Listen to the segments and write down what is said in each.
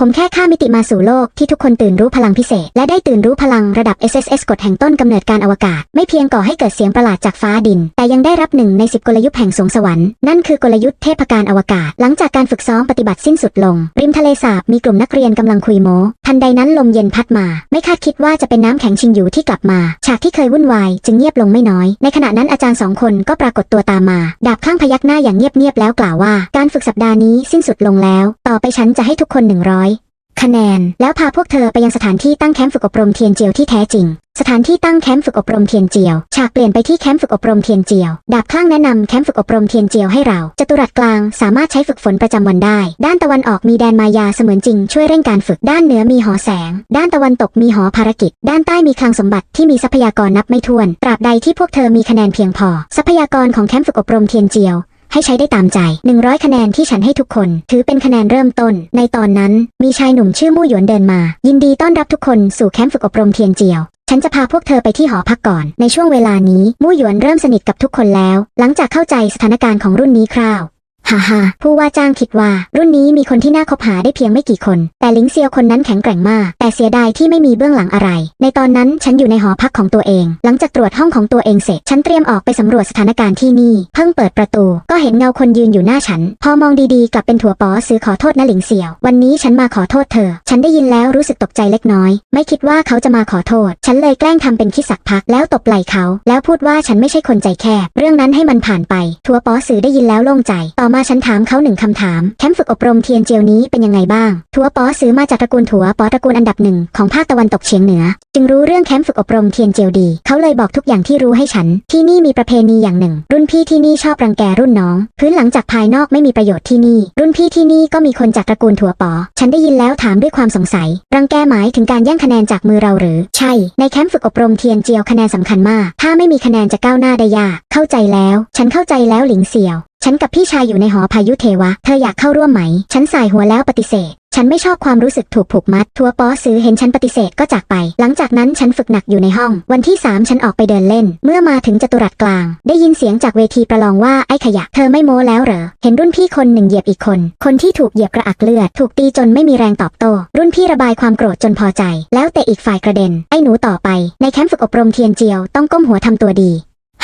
ผมแค่ข้ามมิติมาสู่โลกที่ทุกคนตื่นรู้พลังพิเศษ และได้ตื่นรู้พลังระดับ SSS กฎแห่งต้นกำเนิดการอวกาศ ไม่เพียงก่อให้เกิดเสียงประหลาดจากฟ้าดิน แต่ยังได้รับหนึ่งในสิบกลยุทธ์แห่งสวงสวรรค์นั่นคือกลยุทธ์เทพการอวกาศ หลังจากการฝึกซ้อมปฏิบัติสิ้นสุดลง ริมทะเลสาบมีกลุ่มนักเรียนกำลังคุยโม้ทันใดนั้นลมเย็นพัดมา ไม่คาดคิดว่าจะเป็นน้ำแข็งชิงอยู่ที่กลับมา ฉากที่เคยวุ่นวายจึงเงียบลงไม่น้อย ในขณะนั้นอาจารย์สองคนก็ปรากฏตัวตามมาดาบข้างพยักหน้าอย่างเงียบๆแล้วกล่าวว่า การฝึกสัปดาห์นี้สิ้นสุดลงแล้ว ต่อไปฉันจะให้ทุกคน100 คะแนน แล้วพาพวกเธอไปยังสถานที่ตั้งแคมป์ฝึกอบรมเทียนเจียวที่แท้จริง สถานที่ตั้งแคมป์ฝึกอบรมเทียนเจียว ฉากเปลี่ยนไปที่แคมป์ฝึกอบรมเทียนเจียว ดาบข้างแนะนำแคมป์ฝึกอบรมเทียนเจียวให้เรา จตุรัสกลางสามารถใช้ฝึกฝนประจำวันได้ ด้านตะวันออกมีแดนมายาเสมือนจริงช่วยเร่งการฝึก ด้านเหนือมีหอแสง ด้านตะวันตกมีหอภารกิจ ด้านใต้มีคลังสมบัติที่มีทรัพยากรนับไม่ถ้วน ตราบใดที่พวกเธอมีคะแนนเพียงพอ ทรัพยากรของแคมป์ฝึกอบรมเทียนเจียว ให้ใช้ได้ตามใจ 100 คะแนนที่ฉันให้ทุกคน ถือเป็นคะแนนเริ่มต้น ในตอนนั้น มีชายหนุ่มชื่อมู่หยวนเดินมา ยินดีต้อนรับทุกคนสู่แคมป์ฝึกอบรมเทียนเจียวฉันจะพาพวกเธอไปที่หอพักก่อน ในช่วงเวลานี้มู่หยวนเริ่มสนิทกับทุกคนแล้ว หลังจากเข้าใจสถานการณ์ของรุ่นนี้คร่าว ฮ่าฮ่าผู้ว่าจ้างคิดว่า รุ่นนี้มีคนที่น่าคบหาได้เพียงไม่กี่คน แต่ลิงเซียวคนนั้นแข็งแกร่งมาก แต่เสียดายที่ไม่มีเบื้องหลังอะไร ในตอนนั้นฉันอยู่ในหอพักของตัวเอง หลังจากตรวจห้องของตัวเองเสร็จ ฉันเตรียมออกไปสำรวจสถานการณ์ที่นี่ เพิ่งเปิดประตู ก็เห็นเงาคนยืนอยู่หน้าฉัน พอมองดีๆกลับเป็นถั่วป๋อซื้อขอโทษนะหลิงเซียว วันนี้ฉันมาขอโทษเธอ ฉันได้ยินแล้วรู้สึกตกใจเล็กน้อย ไม่คิดว่าเขาจะมาขอโทษ ฉันเลยแกล้งทำเป็นคิดสักพักแล้วตบไหล่เขา แล้วพูดว่าฉันไม่ใช่คนใจแคบ เรื่องนั้นให้มันผ่านไป ถั่วปอซื้อได้ยินแล้วโล่งใจ ต่อมาฉันถามเขาหนึ่งคำถาม แคมป์ฝึกอบรมเทียนเจียวนี้เป็นยังไงบ้าง ถั่วป๋อซื้อมาจากตระกูลถั่วป๋อตระกูลอันดับหนึ่งของภาคตะวันตกเฉียงเหนือ จึงรู้เรื่องแคมป์ฝึกอบรมเทียนเจียวดี เขาเลยบอกทุกอย่างที่รู้ให้ฉัน ที่นี่มีประเพณีอย่างหนึ่ง รุ่นพี่ที่นี่ชอบรังแกรุ่นน้อง พื้นหลังจากภายนอกไม่มีประโยชน์ที่นี่ รุ่นพี่ที่นี่ก็มีคนจากตระกูลถั่วป๋อฉันได้ยินแล้วถามด้วยความสงสัย รังแกหมายถึงการแย่งคะแนนจากมือเราหรือ ใช่ ในแคมป์ฝึกอบรมเทียนเจียวคะแนนสำคัญมาก ถ้าไม่มีคะแนนจะก้าวหน้าได้ยาก เข้าใจแล้ว ฉันเข้าใจแล้วหลิงเสี่ยว ฉันกับพี่ชายอยู่ในหอพายุเทวะ เธออยากเข้าร่วมไหม ฉันสายหัวแล้วปฏิเสธ ฉันไม่ชอบความรู้สึกถูกผูกมัด ทัวปอซื้อเห็นฉันปฏิเสธก็จากไป หลังจากนั้นฉันฝึกหนักอยู่ในห้อง วันที่ 3 ฉันออกไปเดินเล่น เมื่อมาถึงจตุรัสกลาง ได้ยินเสียงจากเวทีประลองว่าไอ้ขยะ เธอไม่โม้แล้วเหรอ เห็นรุ่นพี่คนหนึ่งเหยียบอีกคน คนที่ถูกเหยียบกระอักเลือด ถูกตีจนไม่มีแรงตอบโต้ รุ่นพี่ระบายความโกรธจนพอใจ แล้วแต่อีกฝ่ายกระเด็น ไอ้หนูต่อไป ในแคมป์ฝึกอบรมเทียนเจียวต้องก้มหัวทำตัวดี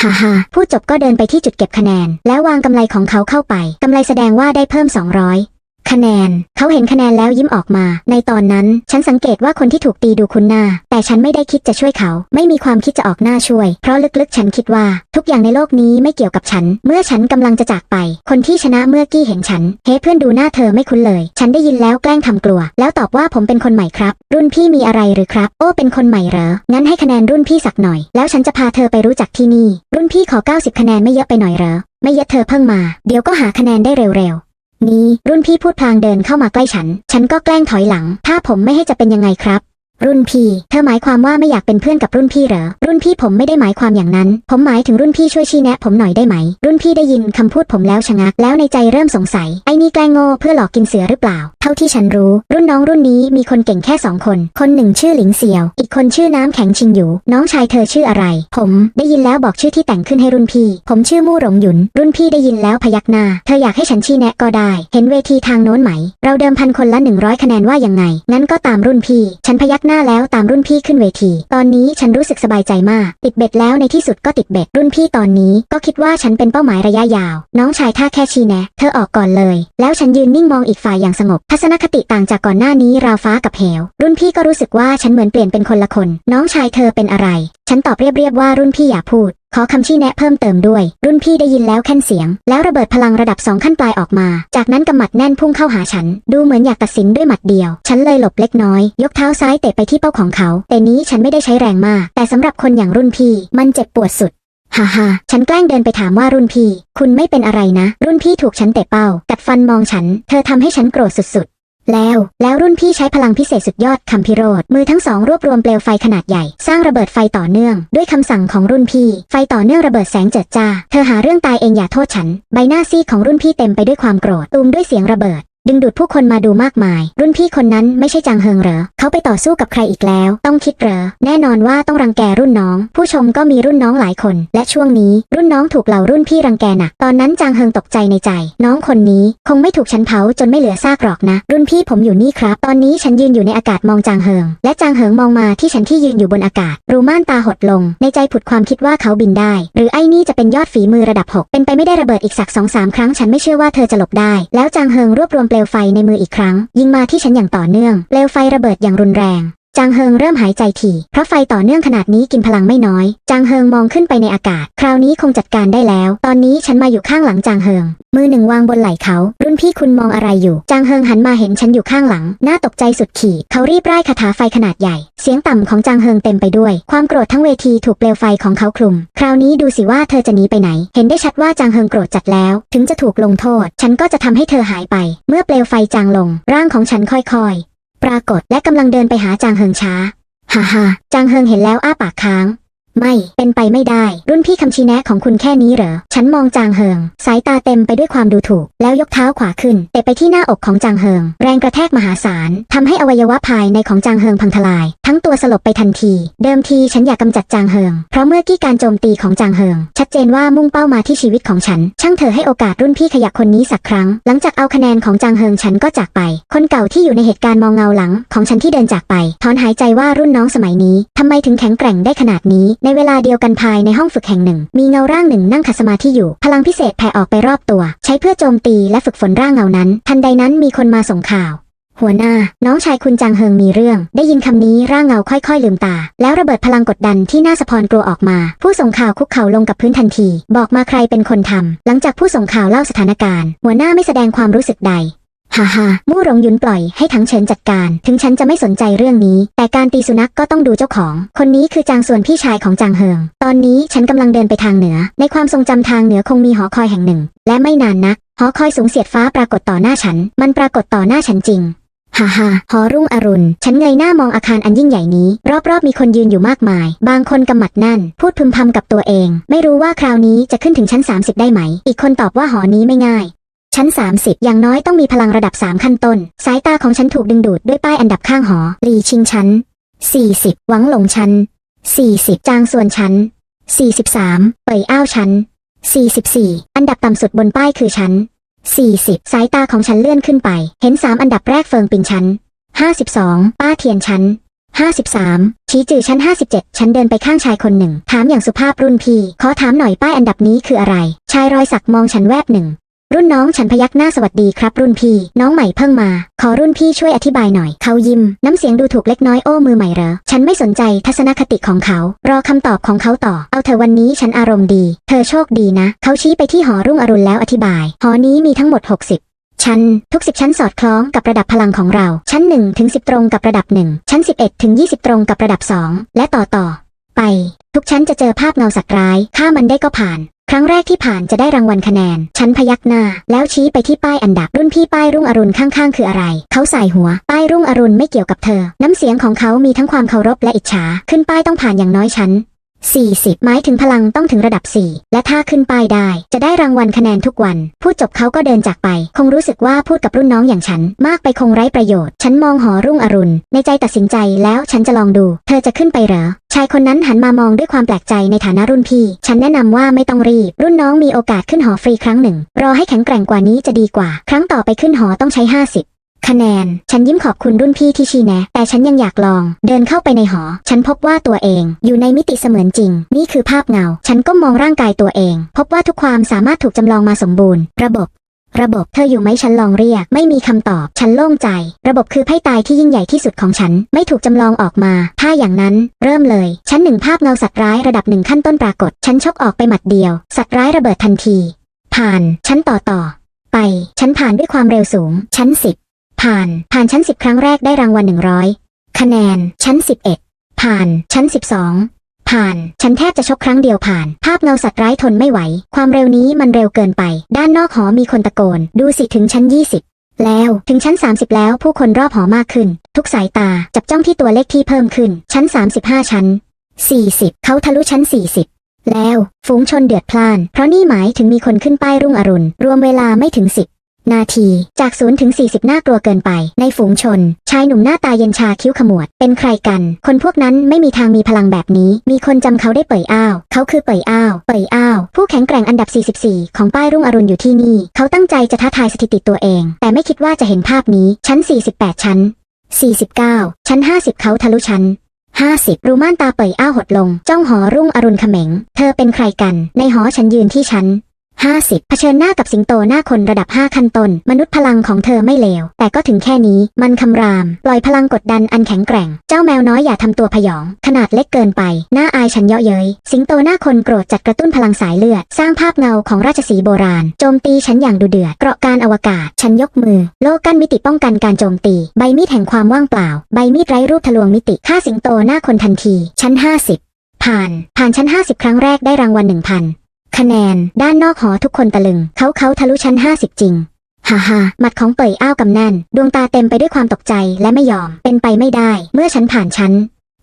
ฮ่าฮ่าพูดจบก็เดินไปที่จุดเก็บคะแนน แล้ววางกำไรของเขาเข้าไป กำไรแสดงว่าได้เพิ่ม 200 คะแนน เขาเห็นคะแนนแล้วยิ้มออกมา ในตอนนั้น ฉันสังเกตว่าคนที่ถูกตีดูคุ้นหน้า แต่ฉันไม่ได้คิดจะช่วยเขา ไม่มีความคิดจะออกหน้าช่วย เพราะลึกๆ ฉันคิดว่า ทุกอย่างในโลกนี้ไม่เกี่ยวกับฉัน เมื่อฉันกำลังจะจากไป คนที่ชนะเมื่อกี้เห็นฉัน เฮ้เพื่อนดูหน้าเธอไม่คุ้นเลย ฉันได้ยินแล้วแกล้งทำกลัว แล้วตอบว่าผมเป็นคนใหม่ครับ รุ่นพี่มีอะไรหรือครับ โอ้เป็นคนใหม่เหรอ งั้นให้คะแนนรุ่นพี่สักหน่อย แล้วฉันจะพาเธอไปรู้จักที่นี่ รุ่นพี่ขอ 90 คะแนนไม่เยอะไปหน่อยเหรอ ไม่เยอะเธอเพิ่งมา เดี๋ยวก็หาคะแนนได้เร็วๆ นี้ รุ่นพี่พูดพลางเดินเข้ามาใกล้ฉัน ฉันก็แกล้งถอยหลัง ถ้าผมไม่ให้จะเป็นยังไงครับ รุ่นพี่ เธอหมายความว่าไม่อยากเป็นเพื่อนกับรุ่นพี่เหรอ รุ่นพี่ผมไม่ได้หมายความอย่างนั้น ผมหมายถึงรุ่นพี่ช่วยชี้แนะผมหน่อยได้ไหม รุ่นพี่ได้ยินคำพูดผมแล้วชะงัก แล้วในใจเริ่มสงสัย ไอ้นี่แกล้งโง่เพื่อหลอกกินเสือหรือเปล่า เท่าที่ฉันรู้ รุ่นน้องรุ่นนี้มีคนเก่งแค่สองคน คนหนึ่งชื่อหลิงเซียว อีกคนชื่อน้ำแข็งชิงอยู่ น้องชายเธอชื่ออะไร ผมได้ยินแล้วบอกชื่อที่แต่งขึ้นให้รุ่นพี่ ผมชื่อมู่หลงหยุน รุ่นพี่ได้ยินแล้วพยักหน้า เธออยากให้ฉันชี้แนะก็ได้ เห็นเวทีทางโน้นไหม เราเดิมพันคนละ100คะแนนว่ายังไง งั้นก็ตามรุ่นพี่ ฉันพยักหน้าแล้วตามรุ่นพี่ขึ้นเวที ตอนนี้ฉันรู้สึกสบายใจมาก ติดเบ็ดแล้วในที่สุดก็ติดเบ็ด รุ่นพี่ตอนนี้ก็คิดว่าฉันเป็นเป้าหมายระยะยาว น้องชายท่าแค่ชี้แนะ เธอออกก่อนเลย แล้วฉันยืนนิ่งมองอีกฝ่ายอย่างสงบ ทัศนคติต่างจากก่อนหน้านี้ราวฟ้ากับเหว รุ่นพี่ก็รู้สึกว่าฉันเหมือนเปลี่ยนเป็นคนละคน น้องชายเธอเป็นอะไร ฉันตอบเรียบๆว่ารุ่นพี่อย่าพูด ขอคำชี้แนะเพิ่มเติมด้วย รุ่นพี่ได้ยินแล้วแค่นเสียง แล้วระเบิดพลังระดับสองขั้นปลายออกมา จากนั้นกำหมัดแน่นพุ่งเข้าหาฉัน ดูเหมือนอยากตัดสินด้วยหมัดเดียว ฉันเลยหลบเล็กน้อย ยกเท้าซ้ายเตะไปที่เป้าของเขา แต่นี้ฉันไม่ได้ใช้แรงมาก แต่สำหรับคนอย่างรุ่นพี่ มันเจ็บปวดสุดฮ่าฮ่าฉันแกล้งเดินไปถามว่ารุ่นพี่ คุณไม่เป็นอะไรนะ รุ่นพี่ถูกฉันเตะเป้า กัดฟันมองฉัน เธอทำให้ฉันโกรธสุดๆ แล้ว แล้วรุ่นพี่ใช้พลังพิเศษสุดยอดคำพิโรธมือทั้งสองรวบรวมเปลวไฟขนาดใหญ่ สร้างระเบิดไฟต่อเนื่อง ด้วยคำสั่งของรุ่นพี่ ไฟต่อเนื่องระเบิดแสงเจิดจ้า เธอหาเรื่องตายเองอย่าโทษฉัน ใบหน้าซีดของรุ่นพี่เต็มไปด้วยความโกรธตูมด้วยเสียงระเบิด ดึงดูดผู้คนมาดูมากมาย รุ่นพี่คนนั้นไม่ใช่จางเฮิงเหรอ เขาไปต่อสู้กับใครอีกแล้ว ต้องคิดเหรอ แน่นอนว่าต้องรังแกรุ่นน้อง ผู้ชมก็มีรุ่นน้องหลายคน และช่วงนี้รุ่นน้องถูกเหล่ารุ่นพี่รังแกหนัก ตอนนั้นจางเฮิงตกใจในใจ น้องคนนี้คงไม่ถูกฉันเผาจนไม่เหลือซากหรอกนะ รุ่นพี่ผมอยู่นี่ครับ ตอนนี้ฉันยืนอยู่ในอากาศมองจางเฮิง และจางเฮิงมองมาที่ฉันที่ยืนอยู่บนอากาศ รูม่านตาหดลง ในใจผุดความคิดว่าเขาบินได้ หรือไอ้นี่จะเป็นยอดฝีมือระดับ 6 เป็นไปไม่ได้ระเบิดอีกสักสองสามครั้งฉันไม่เชื่อว่าเธอจะหลบได้ แล้วจางเฮิงรวบรวมเปลวไฟในมืออีกครั้ง ยิงมาที่ฉันอย่างต่อเนื่อง เปลวไฟระเบิดอย่างรุนแรง จางเฮิงเริ่มหายใจถี่ เพราะไฟต่อเนื่องขนาดนี้กินพลังไม่น้อย จางเฮิงมองขึ้นไปในอากาศ คราวนี้คงจัดการได้แล้ว ตอนนี้ฉันมาอยู่ข้างหลังจางเฮิง มือหนึ่งวางบนไหล่เขา รุ่นพี่คุณมองอะไรอยู่ จางเฮิงหันมาเห็นฉันอยู่ข้างหลัง น่าตกใจสุดขีด เขารีบร่ายคาถาไฟขนาดใหญ่ เสียงต่ำของจางเฮิงเต็มไปด้วย ความโกรธทั้งเวทีถูกเปลวไฟของเขาคลุม คราวนี้ดูสิว่าเธอจะหนีไปไหน เห็นได้ชัดว่าจางเฮิงโกรธจัดแล้ว ถึงจะถูกลงโทษ ฉันก็จะทำให้เธอหายไป เมื่อเปลวไฟจางลง ร่างของฉันค่อยๆ ปรากฏและกำลังเดินไปหาจางเฮิงช้า ฮ่าฮ่าจางเฮิงเห็นแล้วอ้าปากค้าง ไม่เป็นไปไม่ได้ รุ่นพี่คำชี้แนะของคุณแค่นี้เหรอ ฉันมองจางเฮิง สายตาเต็มไปด้วยความดูถูก แล้วยกเท้าขวาขึ้นเตะไปที่หน้าอกของจางเฮิง แรงกระแทกมหาศาลทำให้อวัยวะภายในของจางเฮิงพังทลาย ทั้งตัวสลบไปทันที เดิมทีฉันอยากกำจัดจางเฮิง เพราะเมื่อกี้การโจมตีของจางเฮิง ชัดเจนว่ามุ่งเป้ามาที่ชีวิตของฉัน ช่างเธอให้โอกาสรุ่นพี่ขยับคนนี้สักครั้ง หลังจากเอาคะแนนของจางเฮิงฉันก็จากไป คนเก่าที่อยู่ในเหตุการณ์มองเงาหลัง ของฉันที่เดินจากไปถอนหายใจว่ารุ่นน้องสมัยนี้ทำไมถึงแข็งแกร่งได้ขนาดนี้ในเวลาเดียวกันภายในห้องฝึกแห่งหนึ่ง มีเงาร่างหนึ่งนั่งขัดสมาธิอยู่ พลังพิเศษแผ่ออกไปรอบตัว ใช้เพื่อโจมตีและฝึกฝนร่างเงานั้น ทันใดนั้นมีคนมาส่งข่าว หัวหน้า น้องชายคุณจางเฮิงมีเรื่อง ได้ยินคำนี้ร่างเงาค่อยๆลืมตา แล้วระเบิดพลังกดดันที่หน่าสะพรกลัวออกมา ผู้ส่งข่าวคุกเข่าลงกับพื้นทันที บอกมาใครเป็นคนทำหลังจากผู้ส่งข่าวเล่าสถานการณ์ หัวหน้าไม่แสดงความรู้สึกใด ฮ่าฮ่ามู่หลงหยุนปล่อยให้ทั้งเฉินจัดการ ถึงฉันจะไม่สนใจเรื่องนี้ แต่การตีสุนัขกก็ต้องดูเจ้าของ คนนี้คือจางส่วนพี่ชายของจางเฮิง ตอนนี้ฉันกำลังเดินไปทางเหนือ ในความทรงจำทางเหนือคงมีหอคอยแห่งหนึ่ง และไม่นานนัก หอคอยสูงเสียดฟ้าปรากฏต่อหน้าฉัน มันปรากฏต่อหน้าฉันจริงฮ่าฮ่าหอรุ่งอรุณ ฉันเงยหน้ามองอาคารอันยิ่งใหญ่นี้ รอบๆ มีคนยืนอยู่มากมาย บางคนกำหมัดแน่น พูดพึมพำกับตัวเอง ไม่รู้ว่าคราวนี้จะขึ้นถึงชั้น 30 ได้ไหม อีกคนตอบว่าหอนี้ไม่ง่าย ชั้น 30 อย่างน้อยต้องมีพลังระดับ 3 ขั้นต้น สายตาของฉันถูกดึงดูดด้วยป้ายอันดับข้างหอ ลีชิงชั้น 40 หวังหลงชั้น 40 จางส่วนชั้น 43 เป่ยอ้าวชั้น 44 อันดับต่ำสุดบนป้ายคือชั้น 40 สายตาของฉันเลื่อนขึ้นไป เห็น 3 อันดับแรกเฟิงปิงชั้น 52 ป้าเทียนชั้น 53 ชี้จือชั้น 57 ฉันเดินไปข้างชายคนหนึ่ง ถามอย่างสุภาพรุ่นพี่ ขอถามหน่อยป้ายอันดับนี้คืออะไร ชายรอยสักมองฉันแวบหนึ่ง รุ่นน้องฉันพยักหน้าสวัสดีครับรุ่นพี่ น้องใหม่เพิ่งมา ขอรุ่นพี่ช่วยอธิบายหน่อย เขายิ้ม น้ำเสียงดูถูกเล็กน้อยโอ้มือใหม่เหรอ ฉันไม่สนใจทัศนคติของเขา รอคำตอบของเขาต่อ เอาเธอวันนี้ฉันอารมณ์ดี เธอโชคดีนะ เขาชี้ไปที่หอรุ่งอรุณแล้วอธิบาย หอนี้มีทั้งหมด 60ชั้นทุกสิบชั้นสอดคล้องกับระดับพลังของเรา ชั้น 1 ถึง 10 ตรงกับระดับ 1 ชั้น 11 ถึง 20 ตรงกับระดับ 2 และต่อต่อ ไป ทุกชั้นจะเจอภาพเงาสัตว์ร้ายถ้ามันได้ก็ผ่าน รั้งแรกที่ผ่านจะได้รางวัลคะแนน ฉันพยักหน้า แล้วชี้ไปที่ป้ายอันดับ รุ่นพี่ป้ายรุ่งอรุณข้างๆ คืออะไร เขาใส่หัว ป้ายรุ่งอรุณไม่เกี่ยวกับเธอ น้ำเสียงของเขามีทั้งความเคารพและอิจฉา ขึ้นป้ายต้องผ่านอย่างน้อยชั้น40 หมายถึงพลังต้องถึงระดับ 4 และถ้าขึ้นป้ายได้ จะได้รางวัลคะแนนทุกวัน พูดจบเขาก็เดินจากไป คงรู้สึกว่าพูดกับรุ่นน้องอย่างฉัน มากไปคงไร้ประโยชน์ ฉันมองหอรุ่งอรุณ ในใจตัดสินใจแล้วฉันจะลองดู เธอจะขึ้นไปเหรอ ชายคนนั้นหันมามองด้วยความแปลกใจในฐานะรุ่นพี่ ฉันแนะนำว่าไม่ต้องรีบ รุ่นน้องมีโอกาสขึ้นหอฟรีครั้งหนึ่ง รอให้แข็งแกร่งกว่านี้จะดีกว่า ครั้งต่อไปขึ้นหอต้องใช้ 50 คะแนน ฉันยิ้มขอบคุณรุ่นพี่ที่ชี้แนะ แต่ฉันยังอยากลอง เดินเข้าไปในหอ ฉันพบว่าตัวเอง อยู่ในมิติเสมือนจริง นี่คือภาพเงา ฉันก็มองร่างกายตัวเอง พบว่าทุกความสามารถถูกจำลองมาสมบูรณ์ ระบบ ระบบเธออยู่ไหมฉันลองเรียก ไม่มีคำตอบ ฉันโล่งใจ ระบบคือไพ่ตายที่ยิ่งใหญ่ที่สุดของฉัน ไม่ถูกจำลองออกมา ถ้าอย่างนั้น เริ่มเลย ชั้นหนึ่งภาพเงาสัตว์ร้ายระดับหนึ่งขั้นต้นปรากฏ ฉันชกออกไปหมัดเดียว สัตว์ร้ายระเบิดทันที ผ่าน ชั้นต่อต่อ ไปฉันผ่านด้วยความเร็วสูง ชั้นสิบผ่าน ผ่านชั้น10ครั้งแรกได้รางวัล100คะแนน ชั้น11ผ่าน ชั้น12 ผ่าน ฉันแทบจะชกครั้งเดียวผ่าน ภาพเงาสัตว์ร้ายทนไม่ไหว ความเร็วนี้มันเร็วเกินไป ด้านนอกหอมีคนตะโกน ดูสิถึงชั้น 20 แล้วถึงชั้น 30 แล้วผู้คนรอบหอมากขึ้น ทุกสายตาจับจ้องที่ตัวเลขที่เพิ่มขึ้น ชั้น 35 ชั้น 40 เขาทะลุชั้น 40แล้ว ฝูงชนเดือดพล่าน เพราะนี่หมายถึงมีคนขึ้นป้ายรุ่งอรุณ รวมเวลาไม่ถึง10 นาที จากศูนย์ถึง 40น่ากลัวเกินไป ในฝูงชน ชายหนุ่มหน้าตาเย็นชาคิ้วขมวด เป็นใครกัน คนพวกนั้นไม่มีทางมีพลังแบบนี้ มีคนจำเขาได้เป่ยอ้าว เขาคือเป่ยอ้าว เป่ยอ้าว ผู้แข็งแกร่งอันดับ 44 ของป้ายรุ่งอรุณอยู่ที่นี่ เขาตั้งใจจะท้าทายสถิติตัวเอง แต่ไม่คิดว่าจะเห็นภาพนี้ ชั้น 48 ชั้น 49 ชั้น 50 เขาทะลุชั้น50รูม่านตาเป่ยอ้าวหดลง จ้องหอรุ่งอรุณเขม็ง เธอเป็นใครกัน ในหอฉันยืนที่ชั้น 50เผชิญหน้ากับสิงโตหน้าคนระดับ 5 ขั้นต้นมนุษย์พลังของเธอไม่เลว แต่ก็ถึงแค่นี้ มันคำราม ปล่อยพลังกดดันอันแข็งแกร่ง เจ้าแมวน้อยอย่าทำตัวพยอง ขนาดเล็กเกินไป หน้าอายฉันเยาะเย้ย สิงโตหน้าคนโกรธจัดกระตุ้นพลังสายเลือด สร้างภาพเงาของราชสีโบราณ โจมตีฉันอย่างดุเดือด เกราะการอวกาศ ฉันยกมือ โลกกั้นมิติป้องกันการโจมตี ใบมีดแห่งความว่างเปล่า ใบมีดไร้รูปทะลวงมิติ ฆ่าสิงโตหน้าคนทันที ชั้น 50ผ่าน ผ่านชั้น 50 ครั้งแรกได้รางวัล 1,000 คะแนน ด้านนอกหอทุกคนตะลึง เขาเขาทะลุชั้น 50 จริง ฮ่าฮ่าหมัดของเป่ยอ้าวกำแน่นดวงตาเต็มไปด้วยความตกใจและไม่ยอม เป็นไปไม่ได้ เมื่อฉันผ่านชั้น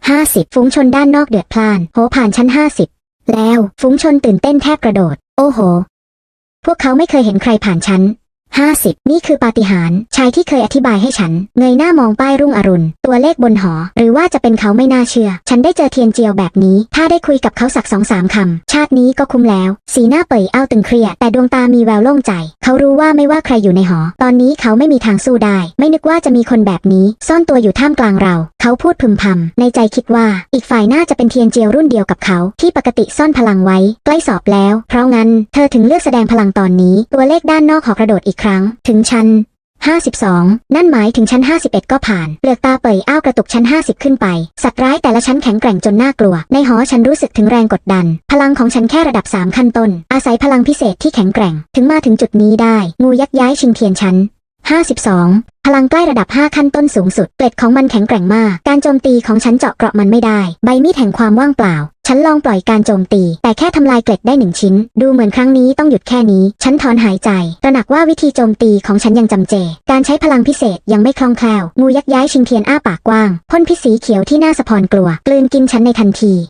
50 ฝูงชนด้านนอกเดือดพล่าน โหผ่านชั้น 50 แล้ว ฝูงชนตื่นเต้นแทบกระโดด โอ้โห พวกเขาไม่เคยเห็นใครผ่านชั้น 50 นี่คือปาฏิหาริย์ชายที่เคยอธิบายให้ฉัน เงยหน้ามองป้ายรุ่งอรุณ ตัวเลขบนหอ หรือว่าจะเป็นเขาไม่น่าเชื่อ ฉันได้เจอเทียนเจียวแบบนี้ ถ้าได้คุยกับเขาสักสองสามคำ ชาตินี้ก็คุ้มแล้ว สีหน้าเป่ยเอ้าตึงเครียด แต่ดวงตามีแววโล่งใจ เขารู้ว่าไม่ว่าใครอยู่ในหอ ตอนนี้เขาไม่มีทางสู้ได้ ไม่นึกว่าจะมีคนแบบนี้ ซ่อนตัวอยู่ท่ามกลางเรา เขาพูดพึมพำในใจคิดว่า อีกฝ่ายน่าจะเป็นเทียนเจียวรุ่นเดียวกับเขา ที่ปกติซ่อนพลังไว้ ใกล้สอบแล้ว เพราะงั้น เธอถึงเลือกแสดงพลังตอนนี้ ตัวเลขด้านนอกหอกระโดดอีกครั้ง ถึงชั้น 52 นั่นหมายถึงชั้น 51 ก็ผ่าน เปลือกตาเปิยอ้าวกระตุกชั้น 50 ขึ้นไป สัตว์ร้ายแต่ละชั้นแข็งแกร่งจนน่ากลัว ในหอฉันรู้สึกถึงแรงกดดัน พลังของฉันแค่ระดับ 3 ขั้นต้น อาศัยพลังพิเศษที่แข็งแกร่ง ถึงมาถึงจุดนี้ได้ งูยักษ์ย้ายชิงเทียนชั้น 52 พลังใกล้ระดับ 5 ขั้นต้นสูงสุด เกล็ดของมันแข็งแกร่งมาก การโจมตีของฉันเจาะเกราะมันไม่ได้ ใบมีดแห่งความว่างเปล่า ฉันลองปล่อยการโจมตี แต่แค่ทำลายเกล็ดได้หนึ่งชิ้น ดูเหมือนครั้งนี้ต้องหยุดแค่นี้ ฉันถอนหายใจ ตระหนักว่าวิธีโจมตีของฉันยังจำเจ การใช้พลังพิเศษยังไม่คล่องแคล่ว งูยักษ์ย้ายชิงเทียนอ้าปากกว้าง พ่นพิษสีเขียวที่หน่าสะพรกลัว กลืนกินฉันในทันที